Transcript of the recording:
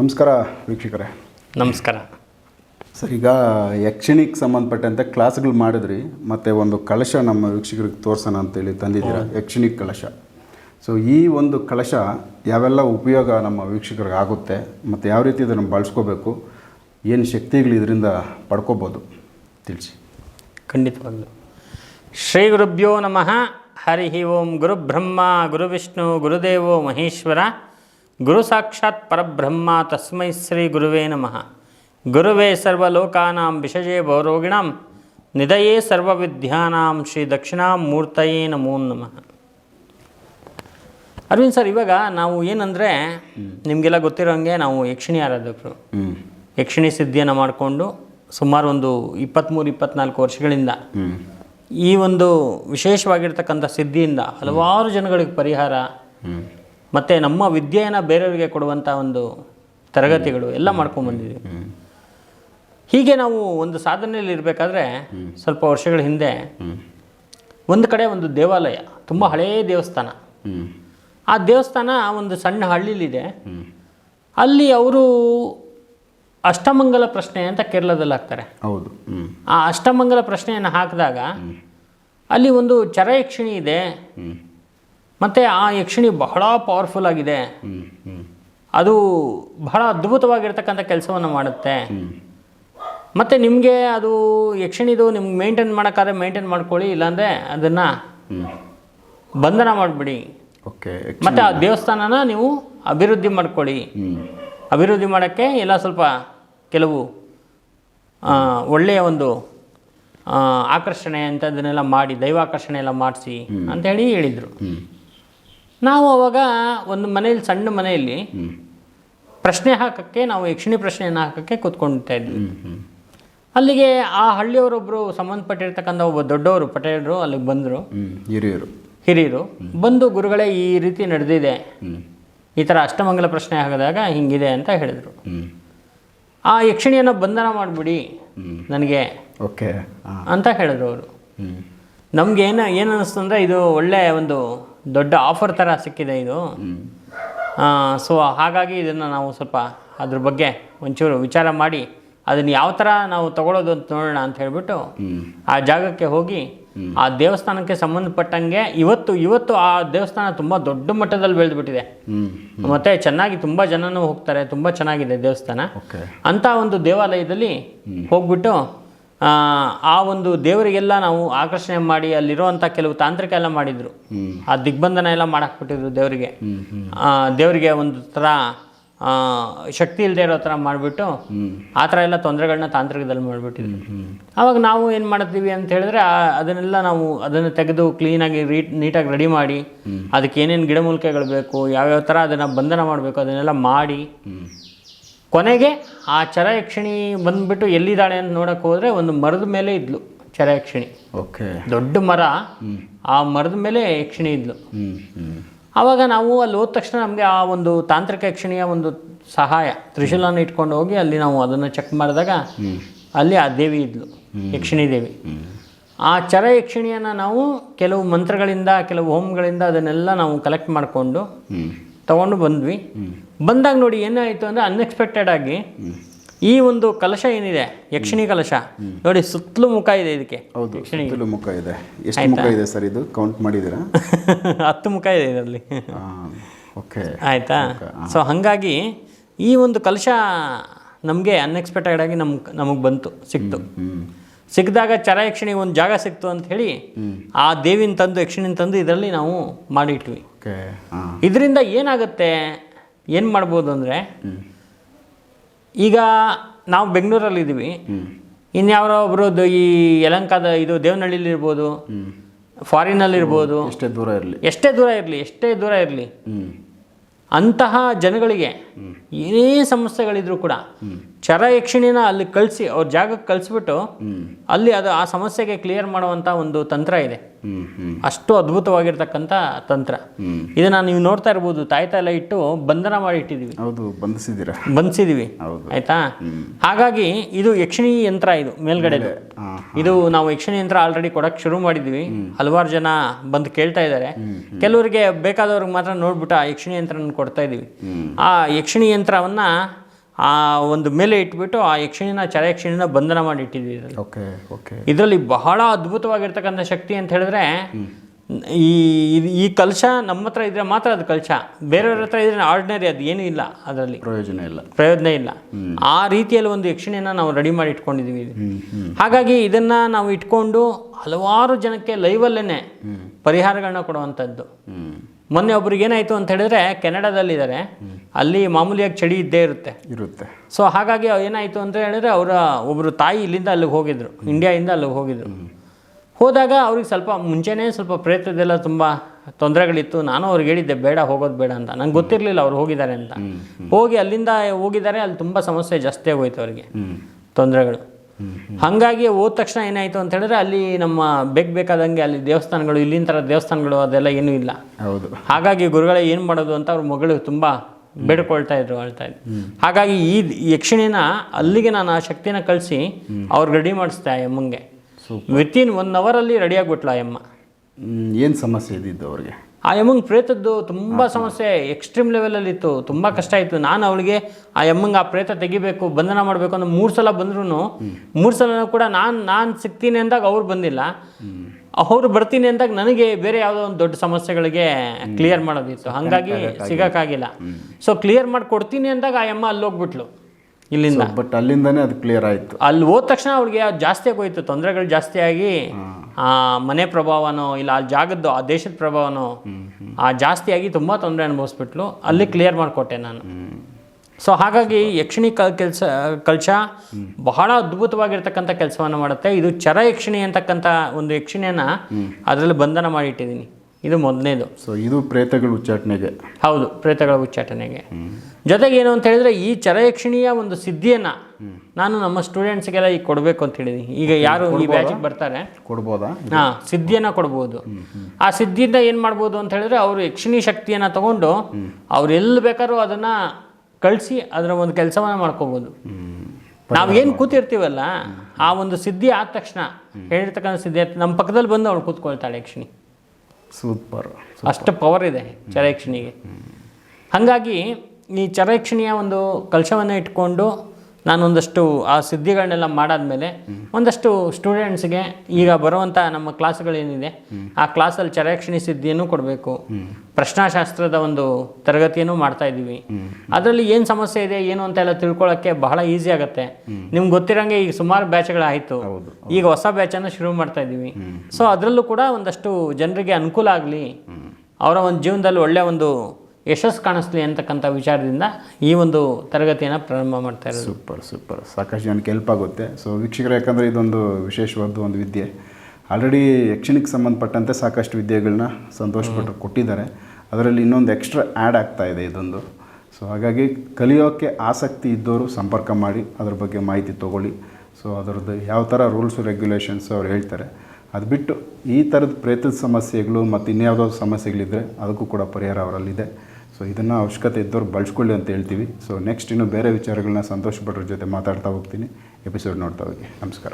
ನಮಸ್ಕಾರ ವೀಕ್ಷಕರೇ. ನಮಸ್ಕಾರ. ಸರ್ ಈಗ ಯಕ್ಷಿಣಿಗೆ ಸಂಬಂಧಪಟ್ಟಂತೆ ಕ್ಲಾಸ್ಗಳು ಮಾಡಿದ್ರಿ ಮತ್ತು ಒಂದು ಕಳಶ ನಮ್ಮ ವೀಕ್ಷಕರಿಗೆ ತೋರ್ಸೋಣ ಅಂತೇಳಿ ತಂದಿದ್ದೀರಾ? ಯಕ್ಷಿಣಿ ಕಳಶ ಸೊ ಈ ಒಂದು ಕಳಶ ಯಾವೆಲ್ಲ ಉಪಯೋಗ ನಮ್ಮ ವೀಕ್ಷಕರಿಗೆ ಆಗುತ್ತೆ ಮತ್ತು ಯಾವ ರೀತಿ ಇದನ್ನು ಬಳಸ್ಕೋಬೇಕು ಏನು ಶಕ್ತಿಗಳು ಇದರಿಂದ ಪಡ್ಕೋಬೋದು ತಿಳಿಸಿ. ಖಂಡಿತವಾಗ್ಲು. ಶ್ರೀ ಗುರುಭ್ಯೋ ನಮಃ ಹರಿ ಓಂ ಗುರು ಬ್ರಹ್ಮ ಗುರು ವಿಷ್ಣು ಗುರುದೇವೋ ಮಹೇಶ್ವರ. ಗುರು ಸಾಕ್ಷಾತ್ ಪರಬ್ರಹ್ಮ ತಸ್ಮೈ ಶ್ರೀ ಗುರುವೇ ನಮಃ. ಗುರುವೇ ಸರ್ವಲೋಕಾನಾಂ ವಿಷಜೇ ಭವರೋಗಿಣಾಂ ನಿಧಯೇ ಸರ್ವವಿದ್ಯಾನಾಂ ಶ್ರೀ ದಕ್ಷಿಣಾಮೂರ್ತಯೇ ನಮೋ ನಮಃ. ಅರವಿಂದ್ ಸರ್ ಇವಾಗ ನಾವು ಏನಂದರೆ ನಿಮಗೆಲ್ಲ ಗೊತ್ತಿರೋ ಹಂಗೆ ನಾವು ಯಕ್ಷಿಣಿ ಆರಾಧಕರು. ಯಕ್ಷಿಣಿ ಸಿದ್ಧಿಯನ್ನು ಮಾಡಿಕೊಂಡು ಸುಮಾರು ಒಂದು ಇಪ್ಪತ್ತ್ಮೂರು ಇಪ್ಪತ್ನಾಲ್ಕು ವರ್ಷಗಳಿಂದ ಈ ಒಂದು ವಿಶೇಷವಾಗಿರ್ತಕ್ಕಂಥ ಸಿದ್ಧಿಯಿಂದ ಹಲವಾರು ಜನಗಳಿಗೆ ಪರಿಹಾರ ಮತ್ತು ನಮ್ಮ ವಿದ್ಯೆಯನ್ನು ಬೇರೆಯವರಿಗೆ ಕೊಡುವಂಥ ಒಂದು ತರಗತಿಗಳು ಎಲ್ಲ ಮಾಡ್ಕೊಂಡ್ಬಂದಿದ್ವಿ ಹೀಗೆ ನಾವು ಒಂದು ಸಾಧನೆಯಲ್ಲಿ ಇರಬೇಕಾದ್ರೆ ಸ್ವಲ್ಪ ವರ್ಷಗಳ ಹಿಂದೆ ಒಂದು ಕಡೆ ಒಂದು ದೇವಾಲಯ ತುಂಬ ಹಳೆಯ ದೇವಸ್ಥಾನ. ಆ ದೇವಸ್ಥಾನ ಒಂದು ಸಣ್ಣ ಹಳ್ಳಿಲಿದೆ. ಅಲ್ಲಿ ಅವರು ಅಷ್ಟಮಂಗಲ ಪ್ರಶ್ನೆ ಅಂತ ಕೇರಳದಲ್ಲಿ ಹಾಕ್ತಾರೆ. ಹೌದು. ಆ ಅಷ್ಟಮಂಗಲ ಪ್ರಶ್ನೆಯನ್ನು ಹಾಕಿದಾಗ ಅಲ್ಲಿ ಒಂದು ಚರಯಕ್ಷಿಣಿ ಇದೆ. ಮತ್ತು ಆ ಯಕ್ಷಿಣಿ ಬಹಳ ಪವರ್ಫುಲ್ ಆಗಿದೆ. ಅದು ಬಹಳ ಅದ್ಭುತವಾಗಿರ್ತಕ್ಕಂಥ ಕೆಲಸವನ್ನು ಮಾಡುತ್ತೆ. ಮತ್ತು ನಿಮಗೆ ಅದು ಯಕ್ಷಿಣಿದು ನಿಮ್ಗೆ ಮೇಂಟೈನ್ ಮಾಡೋಕ್ಕಾದ್ರೆ ಮೇಂಟೈನ್ ಮಾಡ್ಕೊಳ್ಳಿ ಇಲ್ಲಾಂದರೆ ಅದನ್ನು ಬಂಧನ ಮಾಡಿಬಿಡಿ. ಓಕೆ ಮತ್ತು ಆ ದೇವಸ್ಥಾನನ ನೀವು ಅಭಿವೃದ್ಧಿ ಮಾಡ್ಕೊಳ್ಳಿ. ಅಭಿವೃದ್ಧಿ ಮಾಡೋಕ್ಕೆ ಎಲ್ಲ ಸ್ವಲ್ಪ ಕೆಲವು ಒಳ್ಳೆಯ ಒಂದು ಆಕರ್ಷಣೆ ಅಂಥದ್ದನ್ನೆಲ್ಲ ಮಾಡಿ ದೈವಾಕರ್ಷಣೆ ಎಲ್ಲ ಮಾಡಿಸಿ ಅಂಥೇಳಿ ಹೇಳಿದರು. ಹ್ಞೂ ನಾವು ಅವಾಗ ಒಂದು ಮನೆಯಲ್ಲಿ ಸಣ್ಣ ಮನೆಯಲ್ಲಿ ಪ್ರಶ್ನೆ ಹಾಕೋಕ್ಕೆ ನಾವು ಯಕ್ಷಿಣಿ ಪ್ರಶ್ನೆಯನ್ನು ಹಾಕೋಕ್ಕೆ ಕೂತ್ಕೊಳ್ತಾ ಇದ್ವಿ. ಅಲ್ಲಿಗೆ ಆ ಹಳ್ಳಿಯವರೊಬ್ಬರು ಸಂಬಂಧಪಟ್ಟಿರ್ತಕ್ಕಂಥ ಒಬ್ಬ ದೊಡ್ಡವರು ಪಟೇಲರು ಅಲ್ಲಿಗೆ ಬಂದರು. ಹಿರಿಯರು. ಹಿರಿಯರು. ಬಂದು ಗುರುಗಳೇ ಈ ರೀತಿ ನಡೆದಿದೆ. ಈ ಥರ ಅಷ್ಟಮಂಗಲ ಪ್ರಶ್ನೆ ಹಾಕಿದಾಗ ಹಿಂಗಿದೆ ಅಂತ ಹೇಳಿದರು. ಆ ಯಕ್ಷಿಣಿಯನ್ನು ಬಂಧನ ಮಾಡಿಬಿಡಿ ನನಗೆ ಓಕೆ. ಅಂತ ಹೇಳಿದ್ರು ಅವರು. ಹ್ಞೂ ನಮ್ಗೆ ಏನು ಏನು ಅನ್ನಿಸ್ತು ಅಂದರೆ ಇದು ಒಳ್ಳೆಯ ಒಂದು ದೊಡ್ಡ ಆಫರ್ ಥರ ಸಿಕ್ಕಿದೆ ಇದು. ಸೊ ಹಾಗಾಗಿ ಇದನ್ನು ನಾವು ಸ್ವಲ್ಪ ಅದ್ರ ಬಗ್ಗೆ ಒಂಚೂರು ವಿಚಾರ ಮಾಡಿ ಅದನ್ನು ಯಾವ ಥರ ನಾವು ತಗೊಳ್ಳೋದು ಅಂತ ನೋಡೋಣ ಅಂತ ಹೇಳಿಬಿಟ್ಟು ಆ ಜಾಗಕ್ಕೆ ಹೋಗಿ ಆ ದೇವಸ್ಥಾನಕ್ಕೆ ಸಂಬಂಧಪಟ್ಟಂಗೆ ಇವತ್ತು ಇವತ್ತು ಆ ದೇವಸ್ಥಾನ ತುಂಬ ದೊಡ್ಡ ಮಟ್ಟದಲ್ಲಿ ಬೆಳೆದ್ಬಿಟ್ಟಿದೆ. ಮತ್ತೆ ಚೆನ್ನಾಗಿ ತುಂಬ ಜನನೂ ಹೋಗ್ತಾರೆ ತುಂಬ ಚೆನ್ನಾಗಿದೆ ದೇವಸ್ಥಾನ. ಅಂತ ಒಂದು ದೇವಾಲಯದಲ್ಲಿ ಹೋಗ್ಬಿಟ್ಟು ಆ, ಆ ಒಂದು ದೇವರಿಗೆಲ್ಲ ನಾವು ಆಕರ್ಷಣೆ ಮಾಡಿ ಅಲ್ಲಿರುವಂಥ ಕೆಲವು ತಾಂತ್ರಿಕ ಎಲ್ಲ ಮಾಡಿದ್ರು. ಆ ದಿಗ್ಬಂಧನ ಎಲ್ಲ ಮಾಡಾಕ್ಬಿಟ್ಟಿದ್ರು ದೇವರಿಗೆ. ಆ, ದೇವರಿಗೆ ಒಂದು ತರ ಶಕ್ತಿ ಇಲ್ಲದೆ ಇರೋ ಥರ ಮಾಡಿಬಿಟ್ಟು ಆ ಥರ ಎಲ್ಲ ತೊಂದರೆಗಳನ್ನ ತಾಂತ್ರಿಕದಲ್ಲಿ ಮಾಡಿಬಿಟ್ಟಿದ್ರು. ಆವಾಗ ನಾವು ಏನು ಮಾಡ್ತೀವಿ ಅಂತ ಹೇಳಿದ್ರೆ ಅದನ್ನೆಲ್ಲ ನಾವು ಅದನ್ನು ತೆಗೆದು ಕ್ಲೀನಾಗಿ ರೀ ನೀಟಾಗಿ ರೆಡಿ ಮಾಡಿ ಅದಕ್ಕೆ ಏನೇನು ಗಿಡಮೂಲಿಕೆಗಳು ಬೇಕು ಯಾವ್ಯಾವ ಥರ ಅದನ್ನು ಬಂಧನ ಮಾಡಬೇಕು ಅದನ್ನೆಲ್ಲ ಮಾಡಿ ಕೊನೆಗೆ ಆ ಚರಯಕ್ಷಿಣಿ ಬಂದ್ಬಿಟ್ಟು ಎಲ್ಲಿದ್ದಾಳೆ ಅಂತ ನೋಡಕ್ಕೆ ಹೋದ್ರೆ ಒಂದು ಮರದ ಮೇಲೆ ಇದ್ಲು ಚರಯಕ್ಷಿಣಿ. ಓಕೆ. ದೊಡ್ಡ ಮರ ಆ ಮರದ ಮೇಲೆ ಯಕ್ಷಿಣಿ ಇದ್ಲು. ಆವಾಗ ನಾವು ಅಲ್ಲಿ ಹೋದ ತಕ್ಷಣ ನಮಗೆ ಆ ಒಂದು ತಾಂತ್ರಿಕ ಯಕ್ಷಿಣಿಯ ಒಂದು ಸಹಾಯ ತ್ರಿಶೂಲನ ಇಟ್ಕೊಂಡು ಹೋಗಿ ಅಲ್ಲಿ ನಾವು ಅದನ್ನು ಚೆಕ್ ಮಾಡಿದಾಗ ಅಲ್ಲಿ ಆ ದೇವಿ ಇದ್ಲು ಯಕ್ಷಿಣಿ ದೇವಿ. ಆ ಚರ ಯಕ್ಷಿಣಿಯನ್ನು ನಾವು ಕೆಲವು ಮಂತ್ರಗಳಿಂದ ಕೆಲವು ಹೋಮ್ಗಳಿಂದ ಅದನ್ನೆಲ್ಲ ನಾವು ಕಲೆಕ್ಟ್ ಮಾಡಿಕೊಂಡು ತಗೊಂಡು ಬಂದ್ವಿ. ಬಂದಾಗ ನೋಡಿ ಏನಾಯಿತು ಅಂದರೆ ಅನ್ಎಕ್ಸ್ಪೆಕ್ಟೆಡ್ ಆಗಿ ಈ ಒಂದು ಕಲಶ ಏನಿದೆ? ಯಕ್ಷಿಣಿ ಕಲಶ. ನೋಡಿ ಸುತ್ತಲೂ ಮುಖ ಇದೆ ಇದಕ್ಕೆ. ಹೌದು ಯಕ್ಷಿಣಿ. ಸುತ್ತಲೂ ಮುಖ ಇದೆ. ಎಷ್ಟು ಮುಖ ಇದೆ ಸರ್ ಇದು? ಕೌಂಟ್ ಮಾಡಿದ್ದೀರಾ? ಹತ್ತು ಮುಖ ಇದೆ ಇದರಲ್ಲಿ. ಓಕೆ. ಆಯಿತಾ? ಸೊ ಹಾಗಾಗಿ ಈ ಒಂದು ಕಲಶ ನಮಗೆ ಅನ್ಎಕ್ಸ್ಪೆಕ್ಟೆಡ್ ಆಗಿ ನಮ್ ನಮಗೆ ಬಂತು ಸಿಕ್ತು. ಸಿಕ್ಕಿದಾಗ ಚರ ಯಕ್ಷಿಣಿಗೆ ಒಂದು ಜಾಗ ಸಿಕ್ತು ಅಂತ ಹೇಳಿ ಆ ದೇವಿನ ತಂದು ಯಕ್ಷಿಣಿನ ತಂದು ಇದರಲ್ಲಿ ನಾವು ಮಾಡಿಟ್ವಿ. ಓಕೆ. ಇದರಿಂದ ಏನಾಗುತ್ತೆ ಏನು ಮಾಡ್ಬೋದು ಅಂದರೆ ಈಗ ನಾವು ಬೆಂಗಳೂರಲ್ಲಿದ್ದೀವಿ ಇದ್ದೀವಿ ಇನ್ಯಾರೋ ಒಬ್ಬರು ಈ ಯಲಂಕಾದ ಇದು ದೇವನಹಳ್ಳಿಲಿ ಇರ್ಬೋದು ಫಾರಿನಲ್ಲಿ ಫಾರಿನಲ್ಲಿರ್ಬೋದು ಎಷ್ಟೇ ದೂರ ಇರಲಿ. ಎಷ್ಟೇ ದೂರ ಇರಲಿ ಎಷ್ಟೇ ದೂರ ಇರಲಿ. ಅಂತಹ ಜನಗಳಿಗೆ ಏನೇ ಸಮಸ್ಯೆಗಳಿದ್ರು ಕೂಡ ಚರ ಯಕ್ಷಿಣಿನ ಅಲ್ಲಿ ಕಳಿಸಿ ಅವ್ರ ಜಾಗಕ್ಕೆ ಕಳಿಸ್ಬಿಟ್ಟು ಅಲ್ಲಿ ಅದು ಆ ಸಮಸ್ಯೆಗೆ ಕ್ಲಿಯರ್ ಮಾಡುವಂಥ ಒಂದು ತಂತ್ರ ಇದೆ. ಅಷ್ಟು ಅದ್ಭುತವಾಗಿರ್ತಕ್ಕಂಥ ತಂತ್ರ. ಇದನ್ನ ನೀವು ನೋಡ್ತಾ ಇರ್ಬೋದು ತಾಯ್ತಾ ಎಲ್ಲ ಇಟ್ಟು ಬಂಧನ ಮಾಡಿ ಇಟ್ಟಿದ್ದೀವಿ. ಹೌದು ಬಂಧಿಸಿದ್ದೀರಾ? ಆಯ್ತಾ? ಹಾಗಾಗಿ ಇದು ಯಕ್ಷಿಣಿ ಯಂತ್ರ ಇದು ಮೇಲ್ಗಡೆದು. ಇದು ನಾವು ಯಕ್ಷಿಣಿ ಯಂತ್ರ ಆಲ್ರೆಡಿ ಕೊಡಕ್ಕೆ ಶುರು ಮಾಡಿದ್ವಿ ಹಲವಾರು ಜನ ಬಂದು ಕೇಳ್ತಾ ಇದ್ದಾರೆ. ಕೆಲವರಿಗೆ ಬೇಕಾದವ್ರಿಗೆ ಮಾತ್ರ ನೋಡ್ಬಿಟ್ಟು ಆ ಯಕ್ಷಿಣಿ ಯಂತ್ರ ಕೊಡ್ತಾ ಇದೀವಿ ಆ ಯಕ್ಷಿಣಿ ಯಂತ್ರವನ್ನ ಆ ಒಂದು ಮೇಲೆ ಇಟ್ಬಿಟ್ಟು ಆ ಯಕ್ಷಿಣಿನ ಚರಯಕ್ಷಿಣಿನ ಬಂಧನ ಮಾಡಿ ಇಟ್ಟಿದ್ವಿ ಇದರಲ್ಲಿ. Okay okay. ಇದರಲ್ಲಿ ಬಹಳ ಅದ್ಭುತವಾಗಿರ್ತಕ್ಕಂಥ ಶಕ್ತಿ ಅಂತ ಹೇಳಿದ್ರೆ ಈ ಈ ಕಲಶ ನಮ್ಮ ಹತ್ರ ಇದ್ರೆ ಮಾತ್ರ ಅದು ಕಲಶ. ಬೇರೆಯವ್ರ ಹತ್ರ ಇದ್ರೆ ಆರ್ಡಿನರಿ ಅದು ಏನೂ ಇಲ್ಲ ಅದರಲ್ಲಿ. ಪ್ರಯೋಜನ ಇಲ್ಲ. ಪ್ರಯೋಜನ ಇಲ್ಲ. ಆ ರೀತಿಯಲ್ಲಿ ಒಂದು ಯಕ್ಷಿಣಿನ ನಾವು ರೆಡಿ ಮಾಡಿ ಇಟ್ಕೊಂಡಿದ್ದೀವಿ ಹಾಗಾಗಿ ಇದನ್ನ ನಾವು ಇಟ್ಕೊಂಡು ಹಲವಾರು ಜನಕ್ಕೆ ಲೈವಲ್ಲೇನೆ ಪರಿಹಾರಗಳನ್ನ ಕೊಡುವಂಥದ್ದು. ಮೊನ್ನೆ ಒಬ್ರಿಗೆ ಏನಾಯಿತು ಅಂತ ಹೇಳಿದ್ರೆ ಕೆನಡಾದಲ್ಲಿದ್ದಾರೆ. ಅಲ್ಲಿ ಮಾಮೂಲಿಯಾಗಿ ಚಳಿ ಇದ್ದೇ ಇರುತ್ತೆ. ಇರುತ್ತೆ. ಸೊ ಹಾಗಾಗಿ ಏನಾಯಿತು ಅಂತ ಹೇಳಿದ್ರೆ ಅವರ ಒಬ್ಬರು ತಾಯಿ ಇಲ್ಲಿಂದ ಅಲ್ಲಿಗೆ ಹೋಗಿದ್ರು. ಇಂಡಿಯಾಯಿಂದ ಅಲ್ಲಿಗೆ ಹೋಗಿದ್ರು. ಹೋದಾಗ ಅವ್ರಿಗೆ ಸ್ವಲ್ಪ ಮುಂಚೆನೇ ಸ್ವಲ್ಪ ಪ್ರಯತ್ನದೆಲ್ಲ ತುಂಬ ತೊಂದರೆಗಳಿತ್ತು. ನಾನು ಅವ್ರಿಗೆ ಹೇಳಿದ್ದೆ ಬೇಡ ಹೋಗೋದು ಬೇಡ ಅಂತ. ನಂಗೆ ಗೊತ್ತಿರಲಿಲ್ಲ ಅವ್ರು ಹೋಗಿದ್ದಾರೆ ಅಂತ. ಹೋಗಿ ಅಲ್ಲಿಂದ ಹೋಗಿದ್ದಾರೆ ಅಲ್ಲಿ ತುಂಬ ಸಮಸ್ಯೆ ಜಾಸ್ತಿ ಆಗೋಯ್ತು ಅವರಿಗೆ. ತೊಂದರೆಗಳು. ಹಾಗಾಗಿ ಹೋದ ತಕ್ಷಣ ಏನಾಯಿತು ಅಂತ ಹೇಳಿದ್ರೆ ಅಲ್ಲಿ ನಮ್ಮ ಬೇಕು ಬೇಕಾದಂಗೆ ಅಲ್ಲಿ ದೇವಸ್ಥಾನಗಳು ಇಲ್ಲಿನ ಥರ ದೇವಸ್ಥಾನಗಳು ಅದೆಲ್ಲ ಏನೂ ಇಲ್ಲ. ಹೌದು. ಹಾಗಾಗಿ ಗುರುಗಳೇ ಏನು ಮಾಡೋದು ಅಂತ ಅವ್ರ ಮಗಳು ತುಂಬ ಬೇಡ್ಕೊಳ್ತಾ ಇದ್ರು ಹೇಳ್ತಾ ಇದ್ರು. ಹಾಗಾಗಿ ಈ ಯಕ್ಷಿಣಿನ ಅಲ್ಲಿಗೆ ನಾನು ಆ ಶಕ್ತಿನ ಕಳಿಸಿ ಅವ್ರಿಗೆ ರೆಡಿ ಮಾಡಿಸ್ದೆ ಯಮ್ಮಂಗೆ. ವಿತಿನ್ ಒನ್ ಅವರಲ್ಲಿ ರೆಡಿ ಎಮ್ಮ ಏನು ಯಮ್ಮ. ಏನ್ ಸಮಸ್ಯೆ ಇದ್ದಿದ್ದು ಅವ್ರಿಗೆ? ಆ ಯಮ್ಮಂಗೆ ಪ್ರೇತದ್ದು ತುಂಬ ಸಮಸ್ಯೆ ಎಕ್ಸ್ಟ್ರೀಮ್ ಲೆವೆಲಲ್ಲಿ ಇತ್ತು ತುಂಬ ಕಷ್ಟ ಇತ್ತು. ನಾನು ಅವಳಿಗೆ ಆ ಯಮ್ಮಂಗೆ ಆ ಪ್ರೇತ ತೆಗಿಬೇಕು ಬಂಧನ ಮಾಡಬೇಕು ಅಂತ ಮೂರು ಸಲ ಬಂದ್ರೂ ಮೂರು ಸಲ ಕೂಡ ನಾನು ನಾನು ಸಿಗ್ತೀನಿ ಅಂದಾಗ ಅವ್ರು ಬಂದಿಲ್ಲ. ಅವ್ರು ಬರ್ತೀನಿ ಅಂದಾಗ ನನಗೆ ಬೇರೆ ಯಾವುದೋ ಒಂದು ದೊಡ್ಡ ಸಮಸ್ಯೆಗಳಿಗೆ ಕ್ಲಿಯರ್ ಮಾಡೋದಿತ್ತು. ಹಾಗಾಗಿ ಸಿಗೋಕ್ಕಾಗಿಲ್ಲ. ಸೊ ಕ್ಲಿಯರ್ ಮಾಡಿ ಕೊಡ್ತೀನಿ ಅಂದಾಗ ಆ ಯಮ್ಮ ಅಲ್ಲಿ ಹೋಗ್ಬಿಟ್ಲು ಇಲ್ಲಿಂದ. ಬಟ್ ಅಲ್ಲಿಂದನೇ ಅದು ಕ್ಲಿಯರ್ ಆಯಿತು. ಅಲ್ಲಿ ಹೋದ ತಕ್ಷಣ ಅವ್ರಿಗೆ ಜಾಸ್ತಿ ಆಗೋಯ್ತು ತೊಂದರೆಗಳು ಜಾಸ್ತಿ ಆಗಿ ಆ ಮನೆ ಪ್ರಭಾವನೋ ಇಲ್ಲ ಆ ಜಾಗದ್ದು ಆ ದೇಶದ ಪ್ರಭಾವನೋ ಆ ಜಾಸ್ತಿ ಆಗಿ ತುಂಬ ತೊಂದರೆ ಅನುಭವಿಸ್ಬಿಟ್ಲು. ಅಲ್ಲಿ ಕ್ಲಿಯರ್ ಮಾಡಿಕೊಟ್ಟೆ ನಾನು. ಸೊ ಹಾಗಾಗಿ ಯಕ್ಷಿಣಿ ಕಲ್ ಕೆಲಸ ಕಲ್ಚ ಬಹಳ ಅದ್ಭುತವಾಗಿರ್ತಕ್ಕಂಥ ಕೆಲಸವನ್ನು ಮಾಡುತ್ತೆ. ಇದು ಚರ ಯಕ್ಷಿಣಿ ಅಂತಕ್ಕಂಥ ಒಂದು ಯಕ್ಷಿಣಿಯನ್ನು ಅದರಲ್ಲಿ ಬಂಧನ ಮಾಡಿಟ್ಟಿದ್ದೀನಿ. ಇದು ಮೊದಲನೇದು. ಸೊ ಇದು ಪ್ರೇತಗಳ ಉಚ್ಚಾಟನೆಗೆ. ಹೌದು ಪ್ರೇತಗಳ ಉಚ್ಚಾಟನೆಗೆ. ಜೊತೆಗೆ ಏನು ಅಂತ ಹೇಳಿದ್ರೆ ಈ ಚರಯಕ್ಷಿಣಿಯ ಒಂದು ಸಿದ್ಧಿಯನ್ನ ನಾನು ನಮ್ಮ ಸ್ಟೂಡೆಂಟ್ಸ್ಗೆಲ್ಲ ಈಗ ಕೊಡಬೇಕು ಅಂತ ಹೇಳಿದೀನಿ. ಈಗ ಯಾರು ಈ ಬ್ಯಾಚಿಗೆ ಬರ್ತಾರೆ? ಕೊಡ್ಬೋದಾ? ಹಾಂ ಸಿದ್ಧಿಯನ್ನ ಕೊಡ್ಬೋದು. ಆ ಸಿದ್ಧಿಯಿಂದ ಏನು ಮಾಡ್ಬೋದು ಅಂತ ಹೇಳಿದ್ರೆ ಅವರು ಯಕ್ಷಿಣಿ ಶಕ್ತಿಯನ್ನ ತಗೊಂಡು ಅವ್ರು ಎಲ್ಲಿ ಬೇಕಾದ್ರೂ ಅದನ್ನ ಕಳಿಸಿ ಅದರ ಒಂದು ಕೆಲಸವನ್ನು ಮಾಡ್ಕೋಬೋದು. ನಾವು ಏನು ಕೂತಿರ್ತೀವಲ್ಲ ಆ ಒಂದು ಸಿದ್ಧಿ ಆದ ತಕ್ಷಣ ಹೇಳಿರ್ತಕ್ಕಂಥ ಸಿದ್ಧಿ ನಮ್ಮ ಪಕ್ಕದಲ್ಲಿ ಬಂದು ಅವಳು ಕೂತ್ಕೊಳ್ತಾಳೆ ಯಕ್ಷಿಣಿ. ಸೂಪರ್ ಅಷ್ಟು ಪವರ್ ಇದೆ ಚರಯಕ್ಷಿಣಿಗೆ. ಹಾಗಾಗಿ ಈ ಚರಯಕ್ಷಿಣಿಯ ಒಂದು ಕಲಶವನ್ನು ಇಟ್ಕೊಂಡು ನಾನೊಂದಷ್ಟು ಆ ಸಿದ್ಧಿಗಳನ್ನೆಲ್ಲ ಮಾಡಾದ್ಮೇಲೆ ಒಂದಷ್ಟು ಸ್ಟೂಡೆಂಟ್ಸ್ಗೆ ಈಗ ಬರುವಂಥ ನಮ್ಮ ಕ್ಲಾಸ್ಗಳೇನಿದೆ ಆ ಕ್ಲಾಸಲ್ಲಿ ಚರಕ್ಷಣಿ ಸಿದ್ಧಿಯನ್ನು ಕೊಡಬೇಕು. ಪ್ರಶ್ನಾಶಾಸ್ತ್ರದ ಒಂದು ತರಗತಿಯನ್ನು ಮಾಡ್ತಾ ಇದ್ದೀವಿ. ಅದರಲ್ಲಿ ಏನು ಸಮಸ್ಯೆ ಇದೆ ಏನು ಅಂತ ಎಲ್ಲ ತಿಳ್ಕೊಳ್ಳೋಕ್ಕೆ ಬಹಳ ಈಸಿ ಆಗುತ್ತೆ. ನಿಮ್ಗೆ ಗೊತ್ತಿರಂಗೆ ಈಗ ಸುಮಾರು ಬ್ಯಾಚ್ಗಳಾಯಿತು ಈಗ ಹೊಸ ಬ್ಯಾಚನ್ನು ಶುರು ಮಾಡ್ತಾ ಇದ್ದೀವಿ. ಸೊ ಅದರಲ್ಲೂ ಕೂಡ ಒಂದಷ್ಟು ಜನರಿಗೆ ಅನುಕೂಲ ಆಗಲಿ. ಅವರ ಒಂದು ಜೀವನದಲ್ಲಿ ಒಳ್ಳೆಯ ಒಂದು ಯಶಸ್ಸು ಕಾಣಿಸ್ಲಿ ಅಂತಕ್ಕಂಥ ವಿಚಾರದಿಂದ ಈ ಒಂದು ತರಗತಿಯನ್ನು ಪ್ರಾರಂಭ ಮಾಡ್ತಾ ಇರೋದು. Super super. ಸಾಕಷ್ಟು ಜನಕ್ಕೆ ಹೆಲ್ಪ್ ಆಗುತ್ತೆ. ಸೊ ವೀಕ್ಷಕರು ಯಾಕಂದರೆ ಇದೊಂದು ವಿಶೇಷವಾದ ಒಂದು ವಿದ್ಯೆ. ಆಲ್ರೆಡಿ ಯಕ್ಷಣಿಗೆ ಸಂಬಂಧಪಟ್ಟಂತೆ ಸಾಕಷ್ಟು ವಿದ್ಯೆಗಳನ್ನ ಸಂತೋಷಪಟ್ಟು ಕೊಟ್ಟಿದ್ದಾರೆ. ಅದರಲ್ಲಿ ಇನ್ನೊಂದು ಎಕ್ಸ್ಟ್ರಾ ಆ್ಯಡ್ ಆಗ್ತಾ ಇದೆ ಇದೊಂದು. ಸೊ ಹಾಗಾಗಿ ಕಲಿಯೋಕ್ಕೆ ಆಸಕ್ತಿ ಇದ್ದವರು ಸಂಪರ್ಕ ಮಾಡಿ ಅದ್ರ ಬಗ್ಗೆ ಮಾಹಿತಿ ತೊಗೊಳ್ಳಿ. ಸೊ ಅದರದ್ದು ಯಾವ ಥರ ರೂಲ್ಸು ರೆಗ್ಯುಲೇಷನ್ಸ್ ಅವ್ರು ಹೇಳ್ತಾರೆ. ಅದು ಬಿಟ್ಟು ಈ ಥರದ ಪ್ರೇತದ ಸಮಸ್ಯೆಗಳು ಮತ್ತು ಇನ್ಯಾವುದೋ ಸಮಸ್ಯೆಗಳಿದ್ದರೆ ಅದಕ್ಕೂ ಕೂಡ ಪರಿಹಾರ ಅವರಲ್ಲಿದೆ. ಸೊ ಇದನ್ನು ಅವಶ್ಯಕತೆ ಇದ್ದವ್ರು ಬಳಸ್ಕೊಳ್ಳಿ ಅಂತ ಹೇಳ್ತೀವಿ. ಸೊ ನೆಕ್ಸ್ಟ್ ಇನ್ನೂ ಬೇರೆ ವಿಚಾರಗಳನ್ನ ಸಂತೋಷ ಜೊತೆ ಮಾತಾಡ್ತಾ ಹೋಗ್ತೀನಿ. ಎಪಿಸೋಡ್ ನೋಡ್ತಾ ಹೋಗಿ. ನಮಸ್ಕಾರ.